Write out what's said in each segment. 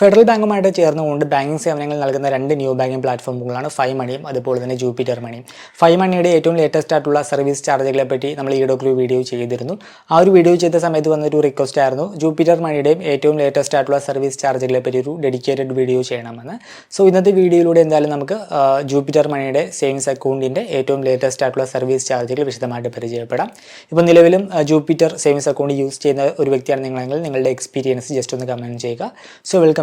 Federal ബാങ്കുമായിട്ട് ചേർന്നുകൊണ്ട് banking സേവനങ്ങൾ നൽകുന്ന രണ്ട് ന്യൂ ബാങ്കിങ് പ്ലാറ്റ്ഫോമുകളാണ് ഫൈവ് മണിയും അതുപോലെ തന്നെ ജൂപ്പിറ്റർ മണിയും. ഫൈവ് മണിയുടെ ഏറ്റവും ലേറ്റസ്റ്റ് ആയിട്ടുള്ള സർവീസ് ചാർജുകളെ പറ്റി നമ്മൾ ഈടൊക്കെ ഒരു വീഡിയോ ചെയ്തിരുന്നു. ആ ഒരു വീഡിയോ ചെയ്ത സമയത്ത് വന്നൊരു റിക്വസ്റ്റ് ആയിരുന്നു. ജൂപ്പിറ്റർ മണിയുടെയും ഏറ്റവും ലേറ്റസ്റ്റ് ആയിട്ടുള്ള സർവീസ് ചാർജുകളെ പറ്റി ഒരു ഡെഡിക്കേറ്റഡ് വീഡിയോ ചെയ്യണമെന്ന്. സോ ഇന്നത്തെ വീഡിയോയിലൂടെ എന്തായാലും നമുക്ക് ജൂപ്പിറ്റർ മണിയുടെ സേവിങ്സ് അക്കൗണ്ടിന്റെ ഏറ്റവും ലേറ്റസ്റ്റ് ആയിട്ടുള്ള സർവീസ് ചാർജുകൾ വിശദമായിട്ട് പരിചയപ്പെടാം. ഇപ്പോൾ നിലവിലും ജൂപ്പിറ്റർ സേവിങ്സ് അക്കൗണ്ട് യൂസ് ചെയ്യുന്ന ഒരു വ്യക്തിയാണ് നിങ്ങളെങ്കിൽ നിങ്ങളുടെ എക്സ്പീരിയൻസ് ജസ്റ്റ് ഒന്ന് കമന്റ് ചെയ്യുക. So welcome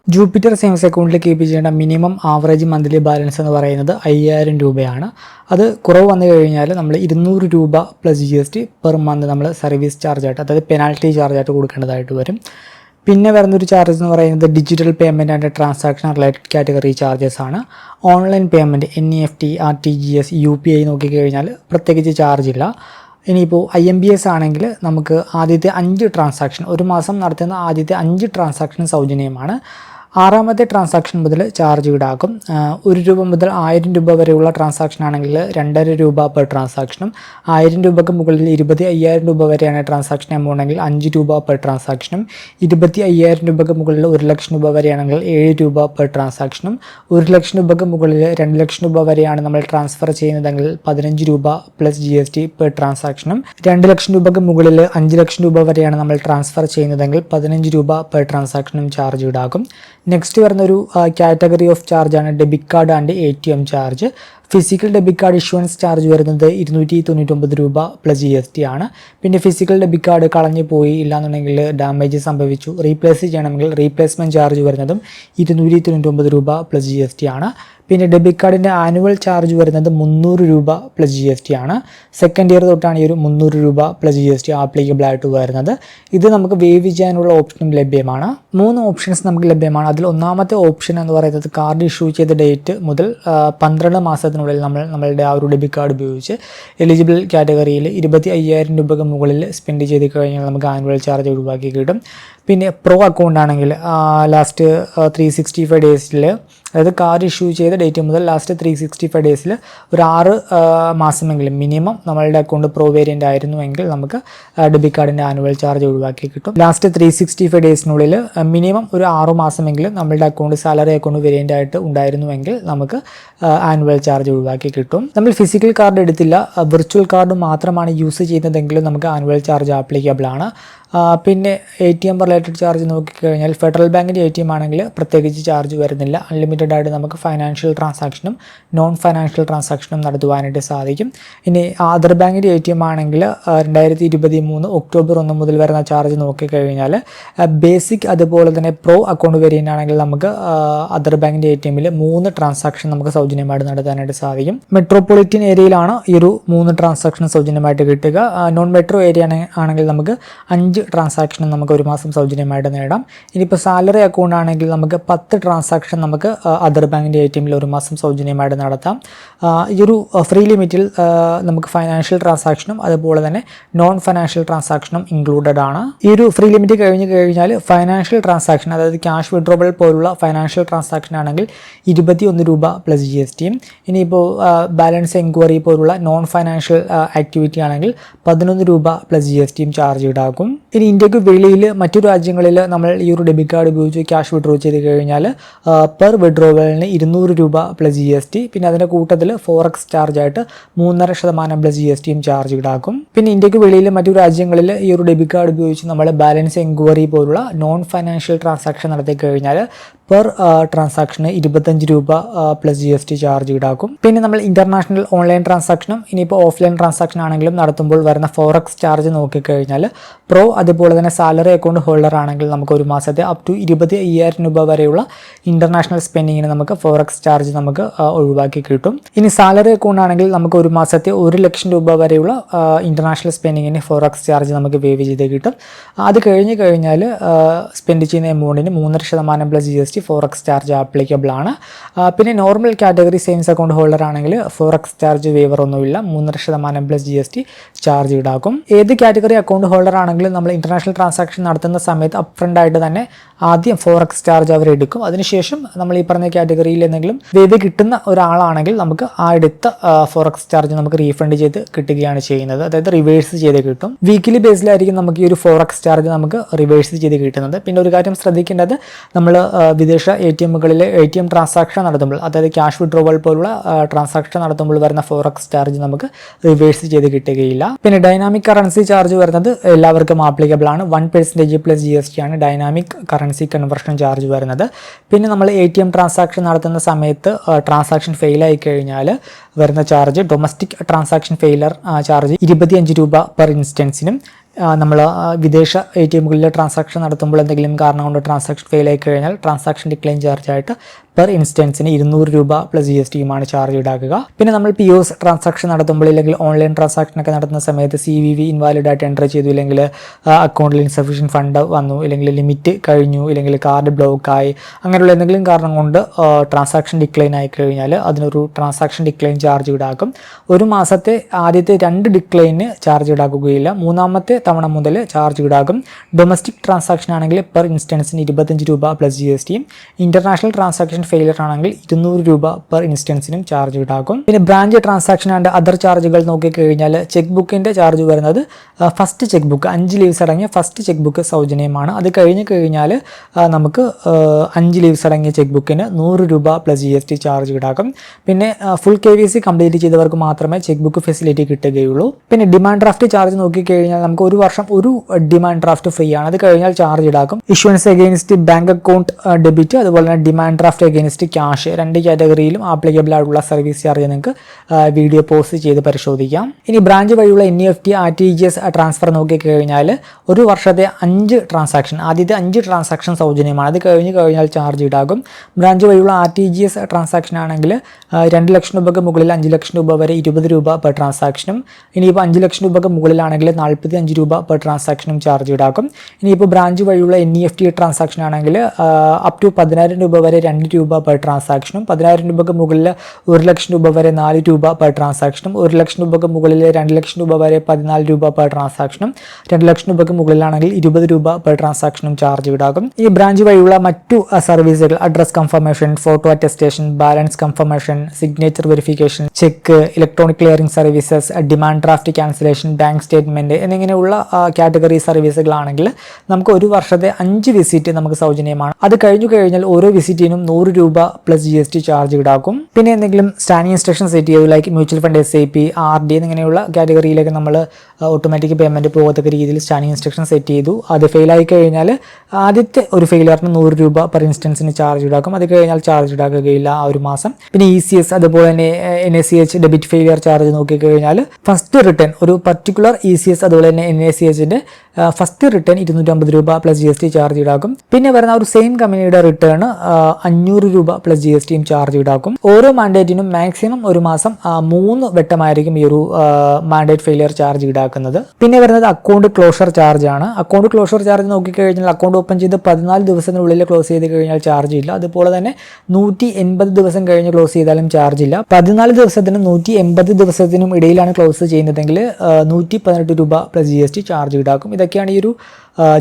Jupiter savings അക്കൗണ്ടിൽ കീപ്പ് ചെയ്യേണ്ട മിനിമം ആവറേജ് മന്ത്ലി ബാലൻസ് എന്ന് പറയുന്നത് അയ്യായിരം രൂപയാണ്. അത് കുറവ് വന്നു കഴിഞ്ഞാൽ നമ്മൾ ഇരുന്നൂറ് രൂപ plus G S T per month നമ്മൾ സർവീസ് ചാർജ് ആയിട്ട് അതായത് പെനാൽറ്റി ചാർജ് ആയിട്ട് കൊടുക്കേണ്ടതായിട്ട് വരും. പിന്നെ വരുന്നൊരു ചാർജസ് എന്ന് പറയുന്നത് digital payment and transaction related category charges ആണ്. Online payment N E F T R T G S U P I നോക്കിക്കഴിഞ്ഞാൽ പ്രത്യേകിച്ച് ചാർജ് ഇല്ല. ഇനിയിപ്പോൾ ഐ എം ബി എസ് ആണെങ്കിൽ നമുക്ക് ആദ്യത്തെ അഞ്ച് ട്രാൻസാക്ഷൻ ഒരു മാസം നടത്തുന്ന ആദ്യത്തെ അഞ്ച് ട്രാൻസാക്ഷൻ സൗജന്യമാണ്. ആറാമത്തെ ട്രാൻസാക്ഷൻ മുതൽ ചാർജ് ഈടാക്കും. ഒരു രൂപ മുതൽ ആയിരം രൂപ വരെയുള്ള ട്രാൻസാക്ഷൻ ആണെങ്കിൽ രണ്ടര രൂപ പെർ ട്രാൻസാക്ഷനും ആയിരം രൂപയ്ക്ക് മുകളിൽ ഇരുപത്തി അയ്യായിരം രൂപ വരെയാണ് ട്രാൻസാക്ഷൻ എമൗണ്ട് ആണെങ്കിൽ അഞ്ച് രൂപ പെർ ട്രാൻസാക്ഷനും ഇരുപത്തി അയ്യായിരം രൂപയ്ക്ക് മുകളിൽ ഒരു ലക്ഷം രൂപ വരെയാണെങ്കിൽ ഏഴ് രൂപ പെർ ട്രാൻസാക്ഷനും ഒരു ലക്ഷം രൂപയ്ക്ക് മുകളിൽ രണ്ട് ലക്ഷം രൂപ വരെയാണ് നമ്മൾ ട്രാൻസ്ഫർ ചെയ്യുന്നതെങ്കിൽ പതിനഞ്ച് രൂപ plus G S T per ട്രാൻസാക്ഷനും രണ്ട് ലക്ഷം രൂപയ്ക്ക് മുകളിൽ അഞ്ച് ലക്ഷം രൂപ വരെയാണ് നമ്മൾ ട്രാൻസ്ഫർ ചെയ്യുന്നതെങ്കിൽ പതിനഞ്ച് രൂപ പെർ ട്രാൻസാക്ഷനും ചാർജ് ഈടാക്കും. നെക്സ്റ്റ് വരുന്നൊരു category of ചാർജാണ് debit card and A T M charge physical debit card issuance charge വരുന്നത് ഇരുന്നൂറ്റി തൊണ്ണൂറ്റൊമ്പത് രൂപ പ്ലസ് ജി എസ് ടി ആണ്. പിന്നെ ഫിസിക്കൽ ഡെബിറ്റ് കാർഡ് കളഞ്ഞു പോയി ഇല്ലാന്നുണ്ടെങ്കിൽ ഡാമേജ് സംഭവിച്ചു. റീപ്ലേസ് ചെയ്യണമെങ്കിൽ റീപ്ലേസ്മെന്റ് ചാർജ് വരുന്നതും ഇരുന്നൂറ്റി തൊണ്ണൂറ്റൊമ്പത് രൂപ പ്ലസ് ജി എസ് ടി ആണ്. പിന്നെ ഡെബിറ്റ് കാർഡിന്റെ ആനുവൽ ചാർജ് വരുന്നത് മുന്നൂറ് രൂപ പ്ലസ് ജി എസ് ടി ആണ്. സെക്കൻഡ് ഇയർ തൊട്ടാണ് ഈ ഒരു മുന്നൂറ് രൂപ plus G S T applicable ആയിട്ട് വരുന്നത്. ഇത് നമുക്ക് വേവ് ചെയ്യാനുള്ള ഓപ്ഷനും ലഭ്യമാണ്. മൂന്ന് ഓപ്ഷൻസ് നമുക്ക് ലഭ്യമാണ്. അതിൽ ഒന്നാമത്തെ ഓപ്ഷൻ എന്ന് പറയുന്നത് കാർഡ് ഇഷ്യൂ ചെയ്ത ഡേറ്റ് മുതൽ പന്ത്രണ്ട് മാസത്തിനുള്ളിൽ നമ്മൾ നമ്മളുടെ ആ ഒരു ഡെബിറ്റ് കാർഡ് ഉപയോഗിച്ച് എലിജിബിൾ കാറ്റഗറിയിൽ ഇരുപത്തി അയ്യായിരം രൂപയ്ക്ക് മുകളിൽ സ്പെൻഡ് ചെയ്ത് കഴിഞ്ഞാൽ നമുക്ക് ആനുവൽ ചാർജ് ഒഴിവാക്കി കിട്ടും. പിന്നെ പ്രോ അക്കൗണ്ട് ആണെങ്കിൽ ലാസ്റ്റ് ത്രീ സിക്സ്റ്റി ഫൈവ് ഡേയ്സിൽ അതായത് കാർഡ് ഇഷ്യൂ ചെയ്ത ഡേറ്റ് മുതൽ ലാസ്റ്റ് ത്രീ സിക്സ്റ്റി ഫൈവ് ഡേയ്സിൽ ഒരു ആറ് മാസമെങ്കിലും മിനിമം നമ്മളുടെ അക്കൗണ്ട് പ്രോ വേരിയന്റ് ആയിരുന്നുവെങ്കിൽ നമുക്ക് ഡെബിറ്റ് കാർഡിന്റെ ആനുവൽ ചാർജ് ഒഴിവാക്കി കിട്ടും. ലാസ്റ്റ് ത്രീ സിക്സ്റ്റി ഫൈവ് ഡേയ്സിനുള്ളിൽ മിനിമം ഒരു ആറു മാസമെങ്കിലും നമ്മളുടെ അക്കൗണ്ട് സാലറി അക്കൗണ്ട് വേരിയന്റ് ആയിട്ട് ഉണ്ടായിരുന്നുവെങ്കിൽ നമുക്ക് ആനുവൽ ചാർജ് ഒഴിവാക്കി കിട്ടും. നമ്മൾ ഫിസിക്കൽ കാർഡ് എടുത്തില്ല. വിർച്വൽ കാർഡ് മാത്രമാണ് യൂസ് ചെയ്യുന്നതെങ്കിലും നമുക്ക് ആനുവൽ ചാർജ് ആപ്ലിക്കബിൾ ആണ്. പിന്നെ A T M related charge നോക്കിക്കഴിഞ്ഞാൽ ഫെഡറൽ ബാങ്കിന്റെ എ ടി എം ആണെങ്കിൽ പ്രത്യേകിച്ച് ചാർജ് വരുന്നില്ല. അൺലിമിറ്റഡ് ആയിട്ട് നമുക്ക് ഫൈനാൻഷ്യൽ ട്രാൻസാക്ഷനും നോൺ ഫൈനാൻഷ്യൽ ട്രാൻസാക്ഷനും നടത്തുവാനായിട്ട് സാധിക്കും. ഇനി ആധാർ ബാങ്കിന്റെ എ ടി എം ആണെങ്കിൽ രണ്ടായിരത്തി ഇരുപത്തി മൂന്ന് ഒക്ടോബർ ഒന്ന് മുതൽ വരുന്ന ചാർജ് നോക്കിക്കഴിഞ്ഞാൽ ബേസിക് അതുപോലെ തന്നെ പ്രോ അക്കൗണ്ട് വേരിയന്റ് ആണെങ്കിൽ നമുക്ക് അദർ ബാങ്കിന്റെ എ ടി എമ്മിൽ മൂന്ന് ട്രാൻസാക്ഷൻ നമുക്ക് സൗജന്യമായിട്ട് നടത്താനായിട്ട് സാധിക്കും. മെട്രോപൊളിറ്റൻ ഏരിയയിലാണ് ഈ ഒരു മൂന്ന് ട്രാൻസാക്ഷൻ സൗജന്യമായിട്ട് കിട്ടുക. നോൺ മെട്രോ ഏരിയ ആണെങ്കിൽ നമുക്ക് അഞ്ച് ട്രാൻസാക്ഷൻ നമുക്ക് ഒരു മാസം സൗജന്യമായിട്ട് നേടാം. ഇനിയിപ്പോൾ സാലറി അക്കൗണ്ട് ആണെങ്കിൽ നമുക്ക് പത്ത് ട്രാൻസാക്ഷൻ നമുക്ക് അതർ ബാങ്കിന്റെ എ ടി എമ്മിൽ ഒരു മാസം സൗജന്യമായിട്ട് നടത്താം. ഈ ഒരു ഫ്രീ ലിമിറ്റിൽ നമുക്ക് ഫൈനാൻഷ്യൽ ട്രാൻസാക്ഷനും അതുപോലെ തന്നെ നോൺ ഫൈനാൻഷ്യൽ ട്രാൻസാക്ഷനും ഇൻക്ലൂഡഡ് ആണ്. ഈ ഒരു ഫ്രീ ലിമിറ്റ് കഴിഞ്ഞ് കഴിഞ്ഞാൽ ഫൈനാൻഷ്യൽ ട്രാൻസാക്ഷൻ അതായത് ക്യാഷ് വിഡ്രോവൽ പോലുള്ള ഫൈനാൻഷ്യൽ ട്രാൻസാക്ഷൻ ആണെങ്കിൽ ഇരുപത്തി ഒന്ന് രൂപ പ്ലസ് ജി എസ് ടിയും ഇനിയിപ്പോൾ ബാലൻസ് എൻക്വയറി പോലുള്ള നോൺ ഫൈനാൻഷ്യൽ ആക്ടിവിറ്റി ആണെങ്കിൽ പതിനൊന്ന് രൂപ പ്ലസ് ജി എസ് ടിയും ചാർജ് ഈടാക്കും ഇനി ഇന്ത്യയ്ക്ക് വെളിയിൽ മറ്റു രാജ്യങ്ങളിൽ നമ്മൾ ഈ ഒരു ഡെബിറ്റ് കാർഡ് ഉപയോഗിച്ച് ക്യാഷ് വിഡ്രോ ചെയ്ത് കഴിഞ്ഞാൽ പെർ വിഡ്രോവലിന് ഇരുന്നൂറ് രൂപ പ്ലസ് ജി എസ് ടി പിന്നെ അതിന്റെ കൂട്ടത്തിൽ ഫോറക്സ് ചാർജ് ആയിട്ട് മൂന്നര ശതമാനം പ്ലസ് ജി എസ് ടിയും ചാർജ് ഈടാക്കും പിന്നെ ഇന്ത്യയ്ക്ക് വെളിയിൽ മറ്റു രാജ്യങ്ങളിൽ ഈ ഒരു ഡെബിറ്റ് കാർഡ് ഉപയോഗിച്ച് നമ്മൾ ബാലൻസ് എൻക്വയറി പോലുള്ള നോൺ ഫൈനാൻഷ്യൽ ട്രാൻസാക്ഷൻ നടത്തി കഴിഞ്ഞാൽ പെർ ട്രാൻസാക്ഷന് ഇരുപത്തഞ്ച് രൂപ plus G S T charge ഈടാക്കും. പിന്നെ നമ്മൾ ഇന്റർനാഷണൽ ഓൺലൈൻ ട്രാൻസാക്ഷനും ഇനിയിപ്പോൾ ഓഫ്ലൈൻ ട്രാൻസാക്ഷൻ ആണെങ്കിലും നടത്തുമ്പോൾ വരുന്ന ഫോറക്സ് ചാർജ് നോക്കിക്കഴിഞ്ഞാൽ പ്രോ അതുപോലെ തന്നെ സാലറി അക്കൗണ്ട് ഹോൾഡർ ആണെങ്കിൽ നമുക്ക് ഒരു മാസത്തെ അപ് ടു ഇരുപത് അയ്യായിരം രൂപ വരെയുള്ള ഇന്റർനാഷണൽ സ്പെൻഡിങ്ങിന് നമുക്ക് ഫോറക്സ് ചാർജ് നമുക്ക് ഒഴിവാക്കി കിട്ടും. ഇനി സാലറി അക്കൗണ്ട് ആണെങ്കിൽ നമുക്ക് ഒരു മാസത്തെ ഒരു ലക്ഷം രൂപ വരെയുള്ള ഇന്റർനാഷണൽ സ്പെൻഡിങ്ങിന് ഫോറക്സ് ചാർജ് നമുക്ക് വേവ് ചെയ്ത് കിട്ടും. അത് കഴിഞ്ഞ് കഴിഞ്ഞാൽ സ്പെൻഡ് ചെയ്യുന്ന എമൗണ്ടിന് മൂന്നര ശതമാനം plus G S T forex charge applicable ആണ്. പിന്നെ normal category savings account holder ആണെങ്കിൽ ഫോറക്സ് ചാർജ് വേവർ ഒന്നുമില്ല. മൂന്നര ശതമാനം plus G S T charge ഈടാക്കും. ഏത് കാറ്റഗറി അക്കൗണ്ട് ഹോൾഡർ ആണെങ്കിലും നമ്മൾ ഇന്റർനാഷണൽ ട്രാൻസാക്ഷൻ നടത്തുന്ന സമയത്ത് അപ് ഫ്രണ്ട് ആയിട്ട് തന്നെ ആദ്യം ഫോറക്സ് ചാർജ് അവർ എടുക്കും. അതിനുശേഷം നമ്മൾ ഈ പറഞ്ഞ കാറ്റഗറിയിൽ എന്തെങ്കിലും വേവ് കിട്ടുന്ന ഒരാളാണെങ്കിൽ നമുക്ക് ആ എടുത്ത ഫോറക്സ് ചാർജ് നമുക്ക് റീഫണ്ട് ചെയ്ത് കിട്ടുകയാണ് ചെയ്യുന്നത്. അതായത് റിവേഴ്സ് ചെയ്ത് കിട്ടും. വീക്കിലി ബേസിലായിരിക്കും നമുക്ക് ഈ ഒരു ഫോറക്സ് ചാർജ് നമുക്ക് റിവേഴ്സ് ചെയ്ത് കിട്ടുന്നത്. പിന്നെ ഒരു കാര്യം ശ്രദ്ധിക്കേണ്ടത് നമ്മൾ വിദേശ എ ടി എമ്മുകളിൽ എ ടി എം ട്രാൻസാക്ഷൻ നടത്തുമ്പോൾ അതായത് ക്യാഷ് വിഡ്രോവൽ പോലുള്ള ട്രാൻസാക്ഷൻ നടത്തുമ്പോൾ വരുന്ന ഫോറക്സ് ചാർജ് നമുക്ക് റിവേഴ്സ് ചെയ്ത് കിട്ടുകയില്ല. പിന്നെ ഡൈനാമിക് കറൻസി ചാർജ് വരുന്നത് എല്ലാവർക്കും ആപ്ലിക്കബിൾ ആണ്. One percentage plus G S T ആണ് ഡൈനാമിക് കറൻസി കൺവെർഷൻ ചാർജ് വരുന്നത്. പിന്നെ നമ്മൾ എ ടി എം ട്രാൻസാക്ഷൻ നടത്തുന്ന സമയത്ത് ട്രാൻസാക്ഷൻ ഫെയിലായി കഴിഞ്ഞാൽ വരുന്ന charge domestic transaction failure charge ഇരുപത്തിയഞ്ച് രൂപ പെർ ഇൻസ്റ്റൻസിനും നമ്മൾ വിദേശ എ ടി എമ്മുകളിൽ ട്രാൻസാക്ഷൻ നടത്തുമ്പോൾ എന്തെങ്കിലും കാരണം കൊണ്ട് ട്രാൻസാക്ഷൻ ഫെയിൽ ആയി കഴിഞ്ഞാൽ ട്രാൻസാക്ഷൻ ഡിക്ലൈൻ ചാർജ് ആയിട്ട് പെർ ഇൻസ്റ്റൻസിന് ഇരുന്നൂറ് രൂപ പ്ലസ് ജി എസ് ടിയുമാണ് ചാർജ് ഈടാക്കുക. പിന്നെ നമ്മൾ പി ഒസ് ട്രാൻസാക്ഷൻ നടത്തുമ്പോൾ ഇല്ലെങ്കിൽ ഓൺലൈൻ ട്രാൻസാക്ഷൻ ഒക്കെ നടത്തുന്ന സമയത്ത് സി വി വി ഇൻവാലിഡ് ആയിട്ട് എന്റർ ചെയ്തു ഇല്ലെങ്കിൽ അക്കൗണ്ടിൽ ഇൻസഫിഷ്യൻ ഫണ്ട് വന്നു ഇല്ലെങ്കിൽ ലിമിറ്റ് കഴിഞ്ഞു ഇല്ലെങ്കിൽ കാർഡ് ബ്ലോക്ക് ആയി അങ്ങനെയുള്ള എന്തെങ്കിലും കാരണം കൊണ്ട് ട്രാൻസാക്ഷൻ ഡിക്ലൈൻ ആയി കഴിഞ്ഞാൽ അതിനൊരു ട്രാൻസാക്ഷൻ ഡിക്ലൈൻ ചാർജ് ഈടാക്കും. ഒരു മാസത്തെ ആദ്യത്തെ രണ്ട് ഡിക്ലൈന് ചാർജ് ഈടാക്കുകയില്ല. മൂന്നാമത്തെ തവണ മുതൽ ചാർജ് ഈടാക്കും. ഡൊമസ്റ്റിക് ട്രാൻസാക്ഷൻ ആണെങ്കിൽ പെർ ഇൻസ്റ്റൻസിന് ഇരുപത്തഞ്ച് രൂപ പ്ലസ് ജി എസ് ടിയും ഇന്റർനാഷണൽ ട്രാൻസാക്ഷൻ ഫെയിലർ ആണെങ്കിൽ ഇരുന്നൂറ് രൂപ പെർ ഇൻസ്റ്റൻസിനും ചാർജ് ഈടാക്കും പിന്നെ ബ്രാഞ്ച് ട്രാൻസാക്ഷൻ ആൻഡ് അതർ ചാർജുകൾ നോക്കിക്കഴിഞ്ഞാൽ ചെക്ക് ബുക്കിന്റെ ചാർജ് വരുന്നത് ഫസ്റ്റ് ചെക്ക് ബുക്ക് അഞ്ച് ലീവ്സ് അടങ്ങിയ ഫസ്റ്റ് ചെക്ക് ബുക്ക് സൗജന്യമാണ്. അത് കഴിഞ്ഞ് കഴിഞ്ഞാൽ നമുക്ക് അഞ്ച് ലീവ്സ് അടങ്ങിയ ചെക്ക് ബുക്കിന് നൂറ് രൂപ plus G S T charge ഈടാക്കും പിന്നെ full K Y C complete ചെയ്തവർക്ക് മാത്രമേ ചെക്ക് ബുക്ക് ഫെസിലിറ്റി കിട്ടുകയുള്ളൂ. പിന്നെ ഡിമാൻഡ് ഡ്രാഫ്റ്റ് ചാർജ് നോക്കിക്കഴിഞ്ഞാൽ നമുക്ക് ഒരു വർഷം ഒരു ഡിമാൻഡ് ഡ്രാഫ്റ്റ് ഫ്രീ ആണ്. അത് കഴിഞ്ഞാൽ ചാർജ് ഈടാക്കും. Issuance against bank account debit അതുപോലെ തന്നെ ഡിമാൻഡ് ഡ്രാഫ്റ്റ് അഗെയിൻസ്റ്റ് ക്യാഷ് രണ്ട് കാറ്റഗറിയിലും ആപ്ലിക്കബിൾ ആയിട്ടുള്ള സർവീസ് ചാർജ് നിങ്ങൾക്ക് വീഡിയോ പോസ്റ്റ് ചെയ്ത് പരിശോധിക്കാം. ഇനി ബ്രാഞ്ച് വഴിയുള്ള N E F T R T G S transfer നോക്കിക്കഴിഞ്ഞാൽ ഒരു വർഷത്തെ അഞ്ച് ട്രാൻസാക്ഷൻ ആദ്യത്തെ അഞ്ച് ട്രാൻസാക്ഷൻ സൗജന്യമാണ്. അത് കഴിഞ്ഞ് കഴിഞ്ഞാൽ ചാർജ് ഈടാകും ബ്രാഞ്ച് വഴിയുള്ള R T G S transaction ആണെങ്കിൽ രണ്ട് ലക്ഷം രൂപയ്ക്ക് മുകളിൽ അഞ്ച് ലക്ഷം രൂപ വരെ ഇരുപത് രൂപ പെർ ട്രാൻസാക്ഷനും ഇനിയിപ്പോൾ അഞ്ച് ലക്ഷം രൂപയ്ക്ക് മുകളിലാണെങ്കിൽ നാൽപ്പത്തി അഞ്ച് രൂപ പെർ ട്രാൻസാക്ഷനും ചാർജ് ഈടാക്കും ഇനിയിപ്പോൾ ബ്രാഞ്ച് വഴിയുള്ള N E F T transaction ആണെങ്കിൽ അപ് ടു പതിനായിരം രൂപ വരെ രണ്ട് രൂപ പെർ ട്രാൻസാക്ഷനും പതിനായിരം രൂപയ്ക്ക് മുകളിൽ ഒരു ലക്ഷം രൂപ വരെ നാല് രൂപ പെർ ട്രാൻസാക്ഷനും ഒരു ലക്ഷം രൂപയ്ക്ക് മുകളിൽ രണ്ട് ലക്ഷം രൂപ വരെ പതിനാല് രൂപ പെർ ട്രാൻസാക്ഷനും രണ്ട് ലക്ഷം രൂപയ്ക്ക് മുകളിലാണെങ്കിൽ ഇരുപത് രൂപ പെർ ട്രാൻസാക്ഷനും ചാർജ് ഈടാകും ഈ ബ്രാഞ്ച് വഴിയുള്ള മറ്റു സർവീസുകൾ address confirmation photo attestation balance confirmation signature verification cheque electronic clearing services demand draft cancellation bank statement എന്നിങ്ങനെയുള്ള കാറ്റഗറി സർവീസുകളാണെങ്കിൽ നമുക്ക് ഒരു വർഷത്തെ അഞ്ച് വിസിറ്റ് നമുക്ക് സൗജന്യമാണ്. അത് കഴിഞ്ഞു കഴിഞ്ഞാൽ ഓരോ വിസിറ്റിനും നൂറ് രൂപ plus G S T charge ഈടാക്കും. പിന്നെ എന്തെങ്കിലും സ്റ്റാൻഡിങ് ഇൻസ്ട്രക്ഷൻ സെറ്റ് ചെയ്തു like mutual fund S I P R D എന്നിങ്ങനെയുള്ള കാറ്റഗറിയിലേക്ക് നമ്മൾ ഓട്ടോമാറ്റിക് പേയ്മെന്റ് പോകത്തക്ക രീതിയിൽ സ്റ്റാൻഡിംഗ് ഇൻസ്ട്രക്ഷൻ സെറ്റ് ചെയ്തു. അത് ഫെയിലായി കഴിഞ്ഞാൽ ആദ്യത്തെ ഒരു ഫെയിലറിന് നൂറ് രൂപ പെർ ഇൻസ്റ്റൻസിന് ചാർജ് ഈടാക്കും. അത് കഴിഞ്ഞാൽ ചാർജ് ഈടാക്കുകയില്ല ആ ഒരു മാസം. പിന്നെ ഇ സി എസ് അതുപോലെ തന്നെ N S C H debit failure charge നോക്കിക്കഴിഞ്ഞാൽ ഫസ്റ്റ് റിട്ടേൺ ഒരു പർട്ടിക്കുലർ ഇ സി എസ് അതുപോലെ തന്നെ എൻ എസ് സി എച്ചിന്റെ ഫസ്റ്റ് റിട്ടേൺ ഇരുന്നൂറ്റമ്പത് രൂപ plus G S T charge ഈടാക്കും. പിന്നെ വരുന്ന ഒരു സെയിം കമ്പനിയുടെ റിട്ടേൺ അഞ്ഞൂറ് രൂപ പ്ലസ് ജി എസ് ടിയും ചാർജ് ഈടാക്കും. ഓരോ മാൻഡേറ്റിനും മാക്സിമം ഒരു മാസം മൂന്ന് വട്ടമായിരിക്കും ഈ ഒരു മാൻഡേറ്റ് ഫെയിലിയർ ചാർജ് ഈടാക്കുന്നത്. പിന്നെ വരുന്നത് അക്കൗണ്ട് ക്ലോഷർ ചാർജ് ആണ്. അക്കൗണ്ട് ക്ലോഷർ ചാർജ് നോക്കിക്കഴിഞ്ഞാൽ അക്കൗണ്ട് ഓപ്പൺ ചെയ്ത് പതിനാല് ദിവസത്തിനുള്ളിൽ ക്ലോസ് ചെയ്ത് കഴിഞ്ഞാൽ ചാർജ് ഇല്ല. അതുപോലെ തന്നെ നൂറ്റി എൺപത് ദിവസം കഴിഞ്ഞ് ക്ലോസ് ചെയ്താലും ചാർജ് ഇല്ല. പതിനാല് ദിവസത്തിനും നൂറ്റി എൺപത് ദിവസത്തിനും ഇടയിലാണ് ക്ലോസ് ചെയ്യുന്നതെങ്കിൽ നൂറ്റി പതിനെട്ട് രൂപ plus G S T charge ഈടാക്കും. ഇതൊക്കെയാണ് ഈ ഒരു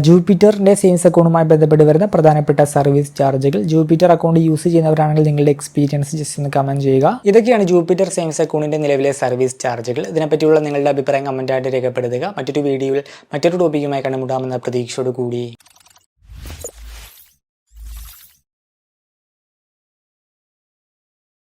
ജൂപ്പിറ്ററിന്റെ സേവിങ്സ് അക്കൗണ്ടുമായി ബന്ധപ്പെട്ട് വരുന്ന പ്രധാനപ്പെട്ട സർവീസ് ചാർജുകൾ ജൂപ്പിറ്റർ അക്കൗണ്ട് യൂസ് ചെയ്യുന്നവരാണെങ്കിൽ നിങ്ങളുടെ എക്സ്പീരിയൻസ് ജസ്റ്റ് ഒന്ന് കമന്റ് ചെയ്യുക. ഇതൊക്കെയാണ് ജൂപ്പിറ്റർ സേവിങ്സ് അക്കൗണ്ടിന്റെ നിലവിലെ സർവീസ് ചാർജുകൾ. ഇതിനെപ്പറ്റിയുള്ള നിങ്ങളുടെ അഭിപ്രായം കമന്റായിട്ട് രേഖപ്പെടുത്തുക. മറ്റൊരു വീഡിയോയിൽ മറ്റൊരു ടോപ്പിക്കുമായി കണ്ടുമുട്ടാമെന്ന പ്രതീക്ഷയോട് കൂടി